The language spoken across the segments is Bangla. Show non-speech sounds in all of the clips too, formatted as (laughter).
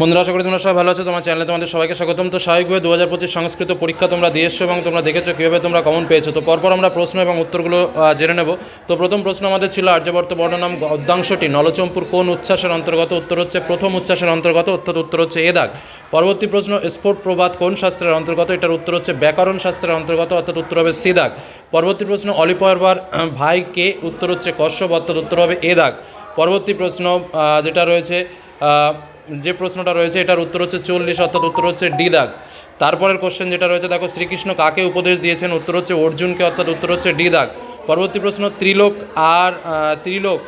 বন্ধুরা, আশা করি তোমরা সবাই ভালো আছো। তোমার চ্যানেলে তোমাদের সবাইকে স্বাগতম। তো স্বাভাবিকভাবে দু হাজার পঁচিশ সংস্কৃত পরীক্ষা তোমরা দিয়ে এবং তোমরা দেখেছ কীভাবে তোমরা কমন পেয়েছ। তো পরপর আমরা প্রশ্ন এবং উত্তরগুলো জেনে নেব। তো প্রথম প্রশ্ন আমাদের ছিল আর্যবর্ত বর্ণনাম অদ্যাংশটি নলচম্পুর কোন উচ্ছ্বাসের অন্তর্গত? উত্তর হচ্ছে প্রথম উচ্ছ্বাসের অন্তর্গত, অর্থাৎ উত্তর হচ্ছে এ দাগ। পরবর্তী প্রশ্ন স্পোর্ট প্রবাদ কোন শাস্ত্রের অন্তর্গত? এটার উত্তর হচ্ছে ব্যাকরণ শাস্ত্রের অন্তর্গত, অর্থাৎ উত্তর হবে সি দাগ। পরবর্তী প্রশ্ন, অলিপয়রবার ভাই কে? উত্তর হচ্ছে কশ্যপ, অর্থাৎ উত্তর হবে এ দাগ। পরবর্তী প্রশ্ন যেটা রয়েছে যে প্রশ্নটা রয়েছে, এটার উত্তর হচ্ছে চল্লিশ, অর্থাৎ উত্তর হচ্ছে ডি দাগ। তারপরের কোশ্চেন যেটা রয়েছে, দেখো শ্রীকৃষ্ণ কাকে উপদেশ দিয়েছেন? উত্তর হচ্ছে অর্জুনকে, অর্থাৎ উত্তর হচ্ছে ডি দাগ। পরবর্তী প্রশ্ন, ত্রিলোক আর ত্রিলোক,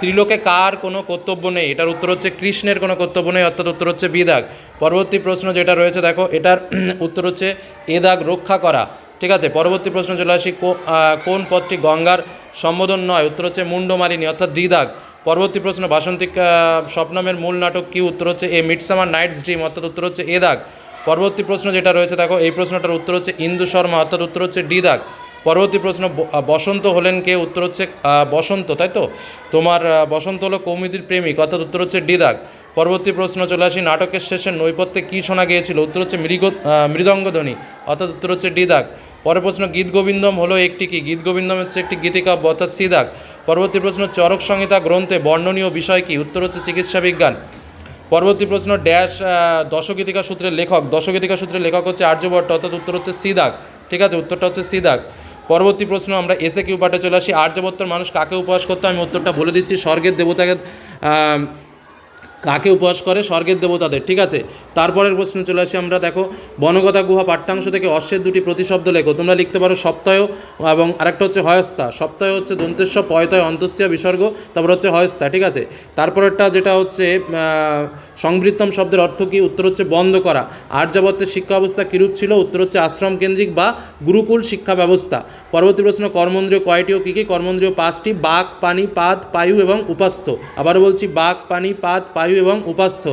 ত্রিলোকে কার কোনো কর্তব্য নেই? এটার উত্তর হচ্ছে কৃষ্ণের কোনো কর্তব্য নেই, অর্থাৎ উত্তর হচ্ছে বি দাগ। পরবর্তী প্রশ্ন যেটা রয়েছে, দেখো, এটার (clears throat) উত্তর হচ্ছে এ দাগ রক্ষা করা। ঠিক আছে, পরবর্তী প্রশ্ন চলে আসি কোন পদটি গঙ্গার সম্বোধন নয়? উত্তর হচ্ছে মুন্ডমালিনী অর্থাৎ দ্বি দাগ। পরবর্তী প্রশ্ন, বাসন্তিক স্বপ্নমের মূল নাটক কি? উত্তর হচ্ছে এ মিডসামার নাইটস ড্রিম, অর্থাৎ উত্তর হচ্ছে এ দাগ। পরবর্তী প্রশ্ন যেটা রয়েছে, দেখো, এই প্রশ্নটার উত্তর হচ্ছে ইন্দু শর্মা, অর্থাৎ উত্তর হচ্ছে ডি দাগ। পরবর্তী প্রশ্ন বসন্ত হলেন কে? উত্তর হচ্ছে বসন্ত, তাই তো? তোমার বসন্ত হলো কৌমিদির প্রেমিক, অর্থাৎ উত্তর হচ্ছে ডি দাগ। পরবর্তী প্রশ্ন, চলে আসি, নাটকের শেষে নৈপথ্যে কী শোনা গিয়েছিল? উত্তর হচ্ছে মৃগ মৃদঙ্গধ্বনি, অর্থাৎ উত্তর হচ্ছে ডি দাগ। পরের প্রশ্ন, গীত গোবিন্দম হলো একটি কি? গীত গোবিন্দম হচ্ছে একটি গীতিকাব্য, অর্থাৎ সি দাগ। পরবর্তী প্রশ্ন, চরক সংহিতা গ্রন্থে বর্ণনীয় বিষয় কি? উত্তর হচ্ছে চিকিৎসা বিজ্ঞান। পরবর্তী প্রশ্ন, ড্যাশ দশগীতিকা সূত্রের লেখক। দশগীতিকা সূত্রের লেখক হচ্ছে আর্যভট্ট, অর্থাৎ উত্তর হচ্ছে সিদাক। ঠিক আছে? উত্তরটা হচ্ছে সিদাক। পরবর্তী প্রশ্ন, আমরা এসে কিউ পাঠে চলে আসি। আর্যভট্টর মানুষ কাকে উপহাস করতো? আমি উত্তরটা বলে দিচ্ছি। স্বর্গের দেবতাকে কাকে উপহাস করে? স্বর্গের দেবতাদের, ঠিক আছে? তারপরের প্রশ্ন চলে আসি আমরা, দেখো বনগতা গুহা পাঠ্যাংশ থেকে অশ্বের দুটি প্রতিশব্দ লেখো। তোমরা লিখতে পারো সপ্তাহ এবং আরেকটা হচ্ছে হয়স্তা সপ্তাহ হচ্ছে দন্তেশ্ব পয়তয় অন্তস্তীয় বিসর্গ, তারপর হচ্ছে হয়স্তা ঠিক আছে? তারপরেরটা যেটা হচ্ছে সংবৃত্তম শব্দের অর্থ কি? উত্তর হচ্ছে বন্ধ করা। আর্যাবত্যের শিক্ষা ব্যবস্থা কিরূপ ছিল? উত্তর হচ্ছে আশ্রম কেন্দ্রিক বা গুরুকুল শিক্ষা ব্যবস্থা। পরবর্তী প্রশ্ন, কর্মন্দ্রীয় কয়টি ও কী কী? কর্মন্দ্রীয় পাঁচটি, বাক, পানি, পাদ, পায়ু এবং উপাস্থ। আবারও বলছি, বাক, পানি, পাদ, পায়ু এবং উপাস্থ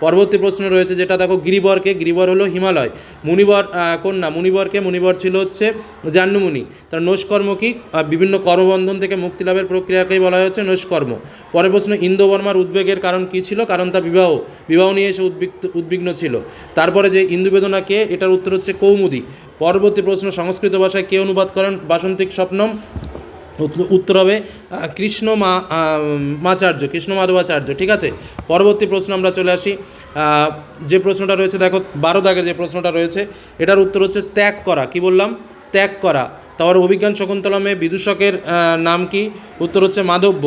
পরবর্তী প্রশ্ন রয়েছে যেটা, দেখো, গিরিবরকে, গিরিবর হলো হিমালয়। মুনিবর কন্যা, মুনিবরকে, মুনিবর ছিল হচ্ছে জাহ্নুমুনি। তার নৈষ্কর্ম কি? বিভিন্ন কর্মবন্ধন থেকে মুক্তি লাভের প্রক্রিয়াকেই বলা হচ্ছে নৈষ্কর্ম। পরের প্রশ্ন, ইন্দোবর্মার উদ্বেগের কারণ কী ছিল? কারণ তার বিবাহ। বিবাহ নিয়ে এসে উদ্বিগ্ন উদ্বিগ্ন ছিল। তারপরে যে ইন্দুবেদনা কে, এটার উত্তর হচ্ছে কৌমুদি। পরবর্তী প্রশ্ন, সংস্কৃত ভাষায় কে অনুবাদ করেন? বাসন্তিক স্বপ্নম উত্তর হবে কৃষ্ণ মা মাচার্য, কৃষ্ণ মাধবাচার্য, ঠিক আছে? পরবর্তী প্রশ্ন আমরা চলে আসি। যে প্রশ্নটা রয়েছে, দেখো, বারো দাগের যে প্রশ্নটা রয়েছে, এটার উত্তর হচ্ছে ত্যাগ করা। কি বললাম? ত্যাগ করা। তারপর অভিজ্ঞান শকুন্তলমে বিদূষকের নাম কি? উত্তর হচ্ছে মাধব্য।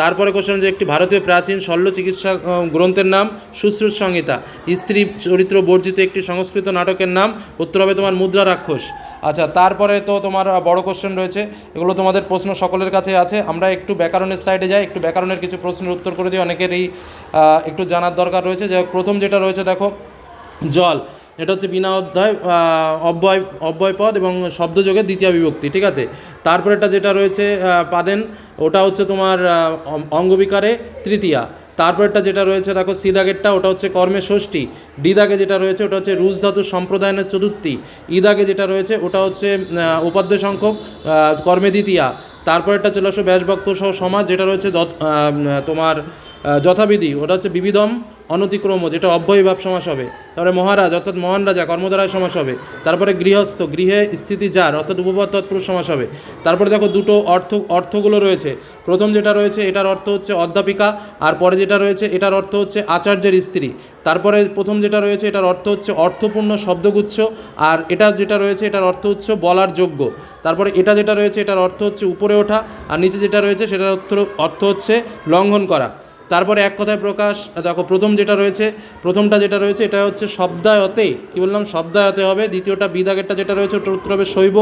তারপরে কোশ্চেন যে একটি ভারতীয় প্রাচীন শল্য চিকিৎসা গ্রন্থের নাম সুশ্রুত সংহিতা স্ত্রী চরিত্র বর্জিত একটি সংস্কৃত নাটকের নাম, উত্তর হবে তোমার মুদ্রা রাক্ষস। আচ্ছা তারপরে তো তোমার বড় কোশ্চেন রয়েছে। এগুলো তোমাদের প্রশ্ন সকলের কাছে আছে। আমরা একটু ব্যাকরণের সাইডে যাই, একটু ব্যাকরণের কিছু প্রশ্নের উত্তর করে দিই। অনেকেরই একটু জানার দরকার রয়েছে। যে প্রথম যেটা রয়েছে, দেখো, জল। এটা হচ্ছে বিনা অধ্যায় অব্যয় অব্যয় পদ এবং শব্দযোগের দ্বিতীয় বিভক্তি, ঠিক আছে? তারপরেরটা যেটা রয়েছে পাদেন, ওটা হচ্ছে তোমার অঙ্গবিকারে তৃতীয়া। তারপরেরটা যেটা রয়েছে, দেখো, সি দাগেরটা, ওটা হচ্ছে কর্মে ষষ্ঠী। ডি দাগে যেটা রয়েছে, ওটা হচ্ছে রুশ ধাতু সম্প্রদায়নের চতুর্থী। ই দাগে যেটা রয়েছে, ওটা হচ্ছে উপাদ্য সংখ্যক কর্মে দ্বিতীয়া। তারপরেরটা চলে আসো ব্যাসবাক্য সহ সমাজ, যেটা রয়েছে তোমার যথাবিধি। ওটা হচ্ছে বিবিধম অনতিক্রম, যেটা অব্যয় ভাব সমাস হবে। তারপরে মহারাজ, অর্থাৎ মহান রাজা, কর্মধারায় সমাস হবে। তারপরে গৃহস্থ, গৃহে স্থিতি যার, অর্থাৎ উপপদ তৎপুরুষ সমাস হবে। তারপরে দেখো দুটো অর্থ, অর্থগুলো রয়েছে। প্রথম যেটা রয়েছে, এটার অর্থ হচ্ছে অধ্যাপিকা, আর পরে যেটা রয়েছে, এটার অর্থ হচ্ছে আচার্যের স্ত্রী। তারপরে প্রথম যেটা রয়েছে, এটার অর্থ হচ্ছে অর্থপূর্ণ শব্দগুচ্ছ, আর এটা যেটা রয়েছে, এটার অর্থ হচ্ছে বলার যোগ্য। তারপরে এটা যেটা রয়েছে, এটার অর্থ হচ্ছে উপরে ওঠা, আর নিচে যেটা রয়েছে, সেটার অর্থ অর্থ হচ্ছে লঙ্ঘন করা। তারপরে এক কথায় প্রকাশ, দেখো প্রথম যেটা রয়েছে, প্রথমটা যেটা রয়েছে, এটা হচ্ছে শব্দায়তে, কী বললাম? শব্দায়তে হবে, দ্বিতীয়টা বি দাগেরটা যেটা রয়েছে, ওটার উত্তর হবে শৈব,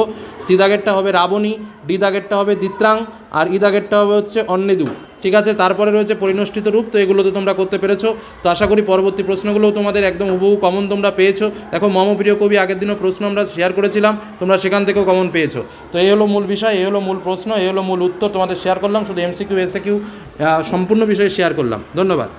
সি দাগেরটা হবে রাবণী, ডি দাগেরটা হবে দিত্রাং, আর ই দাগেরটা হবে হচ্ছে অন্নেদু ঠিক আছে? তারপরে রয়েছে পরিনষ্ঠিত রূপ, তো এগুলো তো তোমরা করতে পেরেছ। তো আশা করি পরবর্তী প্রশ্নগুলোও তোমাদের একদম হুবহু কমন তোমরা পেয়েছ। দেখো মমপ্রিয় কবি, আগের দিনও প্রশ্ন আমরা শেয়ার করেছিলাম, তোমরা সেখান থেকেও কমন পেয়েছ। তো এই হলো মূল বিষয়, এই হলো মূল প্রশ্ন, এই হলো মূল উত্তর, তোমাদের শেয়ার করলাম, শুধু এমসিকিউ এসএ কিউ সম্পূর্ণ বিষয়ে শেয়ার করলাম। ধন্যবাদ।